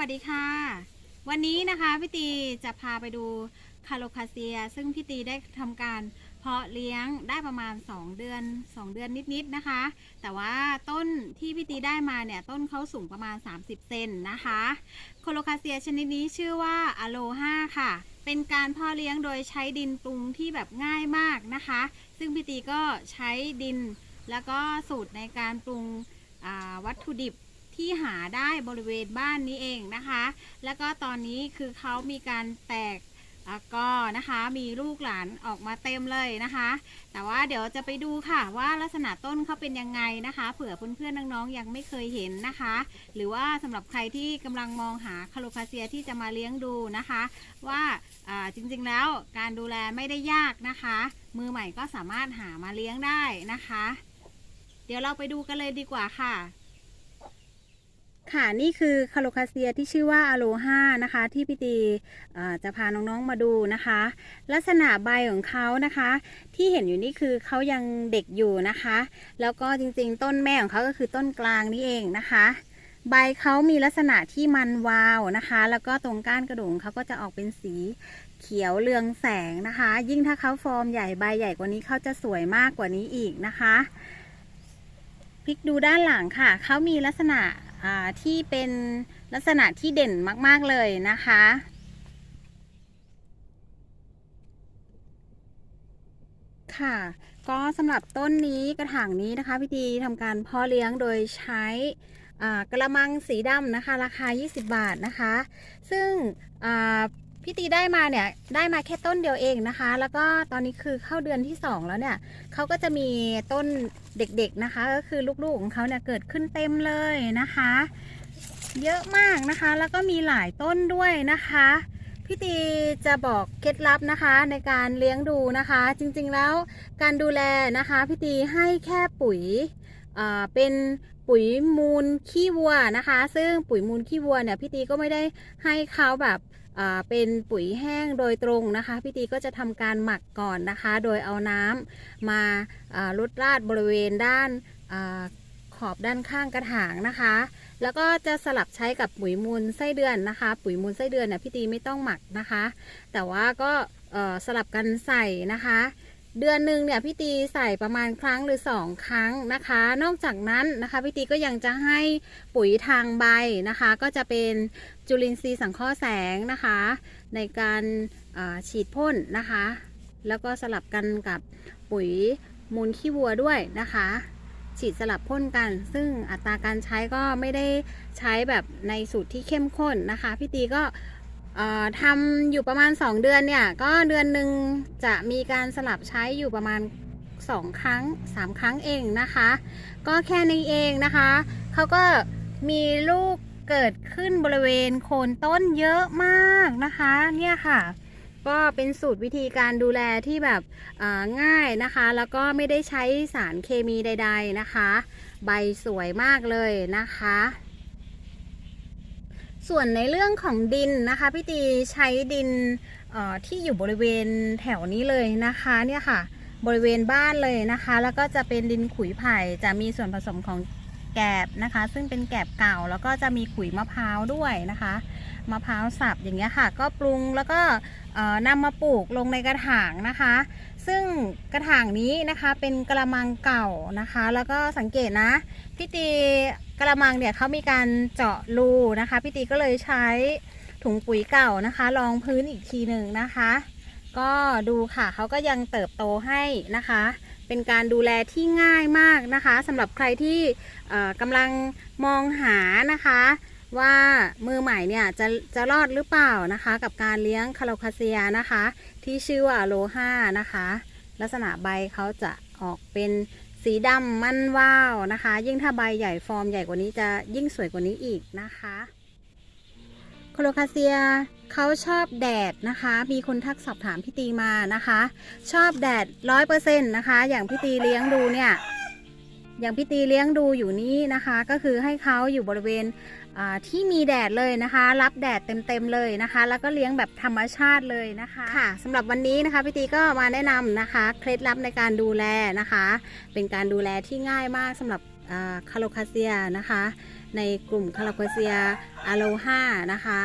วัสดีค่ะ วันนี้นะคะพี่ตีจะพาไปดูคาโลคาเซีย ซึ่งพี่ตีได้ทำการเพาะเลี้ยงได้ประมาณ 2 เดือน 2 เดือนนิดๆนะคะ แต่ว่าต้นที่พี่ตีได้มาเนี่ยต้นเขาสูงประมาณ 30 เซนนะคะโคโลคาเซียชนิดนี้ชื่อว่าอะโลฮาค่ะ เป็นการเพาะเลี้ยงโดยใช้ดินปรุงที่แบบง่ายมากนะคะ ซึ่งพี่ตีก็ใช้ดินแล้วก็สูตรในการปรุงวัตถุดิบ ที่หาได้บริเวณบ้านนี้เองนะคะ แล้วก็ตอนนี้คือเขามีการแตกก็นะคะมีลูกหลานออกมาเต็มเลยนะคะ แต่ว่าเดี๋ยวจะไปดูค่ะว่าลักษณะต้นเขาเป็นยังไงนะคะเผื่อเพื่อนๆน้องๆยังไม่เคยเห็นนะคะ หรือว่าสำหรับใครที่กำลังมองหาคาโลคาเซียที่จะมาเลี้ยงดูนะคะ ว่าจริงๆแล้วการดูแลไม่ได้ยากนะคะ มือใหม่ก็สามารถหามาเลี้ยงได้นะคะ เดี๋ยวเราไปดูกันเลยดีกว่าค่ะ ค่ะนี่คือคาโลคาเซียที่ชื่อว่าอะโลฮานะคะ ที่พี่ตีจะพาน้องๆมาดูนะคะ ลักษณะใบของเขานะคะ ที่เห็นอยู่นี่คือเขายังเด็กอยู่นะคะ แล้วก็จริงๆ ต้นแม่ของเขาก็คือต้นกลางนี่เองนะคะ ใบเขามีลักษณะที่มันวาวนะคะ แล้วก็ตรงก้านกระดูกเขาก็จะออกเป็นสีเขียวเรืองแสงนะคะ ยิ่งถ้าเขาฟอร์มใหญ่ใบใหญ่กว่านี้เขาจะสวยมากกว่านี้อีกนะคะพลิกดูด้านหลังค่ะเขามีลักษณะ ที่เป็นลักษณะที่เด่นมาก ๆ เลยนะคะ ค่ะ ก็สำหรับต้นนี้กระถางนี้นะคะพี่ดีทำการเพาะเลี้ยงโดยใช้กระมังสีดำนะคะ ราคา 20 บาทนะคะ ซึ่ง พี่ตีได้มาเนี่ยได้มาแค่ต้นเดียวเองนะคะ แล้วก็ตอนนี้คือเข้าเดือนที่ 2 แล้วเนี่ยเขาก็จะมีต้นเด็กๆนะคะ ก็คือลูกๆของเขาเนี่ยเกิดขึ้นเต็มเลยนะคะ เยอะมากนะคะ แล้วก็มีหลายต้นด้วยนะคะพี่ตีจะบอกเคล็ดลับนะคะในการเลี้ยงดูนะคะ จริงๆแล้วการดูแลนะคะพี่ตีให้แค่ปุ๋ยเป็นปุ๋ยมูลขี้วัวนะคะ ซึ่งปุ๋ยมูลขี้วัวเนี่ยพี่ตีก็ไม่ได้ให้เขาแบบ เป็นปุ๋ยแห้งโดยตรงนะคะพี่ตีก็จะทำการหมักก่อนนะคะ โดยเอาน้ำมาอ่าลดราดบริเวณด้านอขอบด้านข้างกระถางนะคะ แล้วก็จะสลับใช้กับปุ๋ยมูลไส้เดือนนะคะ ปุ๋ยมูลไส้เดือนเนี่ยพี่ตีไม่ต้องหมักนะคะ แต่ว่าก็สลับกันใส่นะคะ เดือนหนึ่งเนี่ยพี่ตีใส่ประมาณครั้งหรือสองครั้งนะคะ นอกจากนั้นนะคะพี่ตีก็ยังจะให้ปุ๋ยทางใบนะคะ ก็จะเป็นจุลินทรีย์สังเคราะห์แสงนะคะ ในการาฉีดพ่นนะคะ แล้วก็สลับกันกับปุ๋ยมูลขี้วัวด้วยนะคะ ฉีดสลับพ่นกัน ซึ่งอัตราการใช้ก็ไม่ได้ใช้แบบในสูตรที่เข้มข้นนะคะพี่ตีก็ ทำอยู่ประมาณ 2 เดือนเนี่ย ก็เดือนหนึ่งจะมีการสลับใช้อยู่ประมาณ 2 ครั้ง 3 ครั้งเองนะคะ ก็แค่นี้เองนะคะ เขาก็มีลูกเกิดขึ้นบริเวณโคนต้นเยอะมากนะคะ เนี่ยค่ะ ก็เป็นสูตรวิธีการดูแลที่แบบง่ายนะคะ แล้วก็ไม่ได้ใช้สารเคมีใด ๆนะคะ ใบสวยมากเลยนะคะ ส่วนในเรื่องของดินนะคะพี่ตีใช้ดินที่อยู่บริเวณแถวนี้เลยนะคะเนี่ยค่ะบริเวณบ้านเลยนะคะ แล้วก็จะเป็นดินขุยไผ่จะมีส่วนผสมของแกบนะคะ ซึ่งเป็นแกบเก่าแล้วก็จะมีขุยมะพร้าวด้วยนะคะมะพร้าวสับอย่างเงี้ยค่ะ ก็ปรุงแล้วก็นำมาปลูกลงในกระถางนะคะ ซึ่งกระถางนี้นะคะเป็นกระมังเก่านะคะ แล้วก็สังเกตนะพี่ตี กระมังเนี่ยเขามีการเจาะรูนะคะ พี่ตีก็เลยใช้ถุงปุ๋ยเก่านะคะรองพื้นอีกทีหนึ่งนะคะ ก็ดูค่ะเขาก็ยังเติบโตให้นะคะ เป็นการดูแลที่ง่ายมากนะคะสำหรับใครที่กำลังมองหานะคะ ว่ามือใหม่เนี่ยจะจะรอดหรือเปล่านะคะ กับการเลี้ยงคาโลคาเซียนะคะ ที่ชื่อว่าโลฮานะคะ ลักษณะใบเขาจะออกเป็น สีดำมันว้าวนะคะ ยิ่งถ้าใบใหญ่ฟอร์มใหญ่กว่านี้จะยิ่งสวยกว่านี้อีกนะคะโคโลคาเซียเขาชอบแดดนะคะ มีคนทักสอบถามพี่ตีมานะคะ ชอบแดดร้อยเปอร์เซ็นต์นะคะ อย่างพี่ตีเลี้ยงดูเนี่ย อย่างพี่ตีเลี้ยงดูอยู่นี้นะคะ ก็คือให้เขาอยู่บริเวณ ที่มีแดดเลยนะคะ รับแดดเต็มๆเลยนะคะ แล้วก็เลี้ยงแบบธรรมชาติเลยนะคะค่ะสำหรับวันนี้นะคะพี่ตีก็มาแนะนำนะคะเคล็ดลับในการดูแลนะคะ เป็นการดูแลที่ง่ายมากสำหรับคาโลคาเซียนะคะ ในกลุ่มคาโลคาเซียอะโลฮานะคะ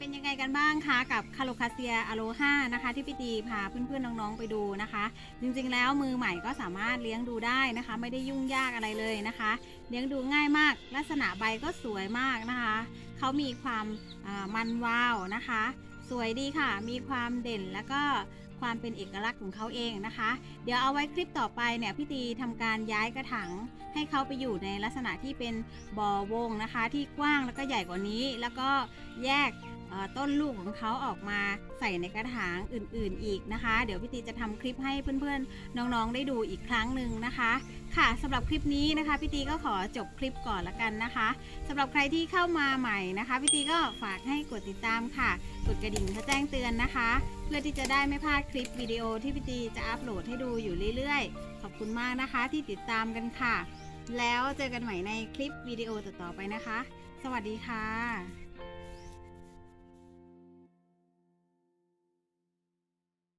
เป็นยังไงกันบ้างคะกับคาโลคาเซียอโลฮานะคะที่พี่ตีพาเพื่อนๆน้องๆไปดูนะคะ จริงๆแล้วมือใหม่ก็สามารถเลี้ยงดูได้นะคะ ไม่ได้ยุ่งยากอะไรเลยนะคะ เลี้ยงดูง่ายมาก ลักษณะใบก็สวยมากนะคะเขามีความมันวาวนะคะ สวยดีค่ะ มีความเด่นแล้วก็ความเป็นเอกลักษณ์ของเขาเองนะคะ เดี๋ยวเอาไว้คลิปต่อไปเนี่ยพี่ตีทำการย้ายกระถางให้เขาไปอยู่ในลักษณะที่เป็นบ่อวงนะคะ ที่กว้างแล้วก็ใหญ่กว่านี้ แล้วก็แยก ต้นลูกของเขาออกมาใส่ในกระถางอื่นๆอีกนะคะ เดี๋ยวพี่ตีจะทำคลิปให้เพื่อนๆ น้องๆได้ดูอีกครั้งหนึ่งนะคะ ค่ะสำหรับคลิปนี้นะคะพี่ตีก็ขอจบคลิปก่อนละกันนะคะสำหรับใครที่เข้ามาใหม่นะคะพี่ตีก็ฝากให้กดติดตามค่ะ กดกระดิ่งเพื่อแจ้งเตือนนะคะ เพื่อที่จะได้ไม่พลาดคลิปวิดีโอที่พี่ตีจะอัปโหลดให้ดูอยู่เรื่อยๆ ขอบคุณมากนะคะที่ติดตามกันค่ะ แล้วเจอกันใหม่ในคลิปวิดีโอต่อๆไปนะคะ สวัสดีค่ะ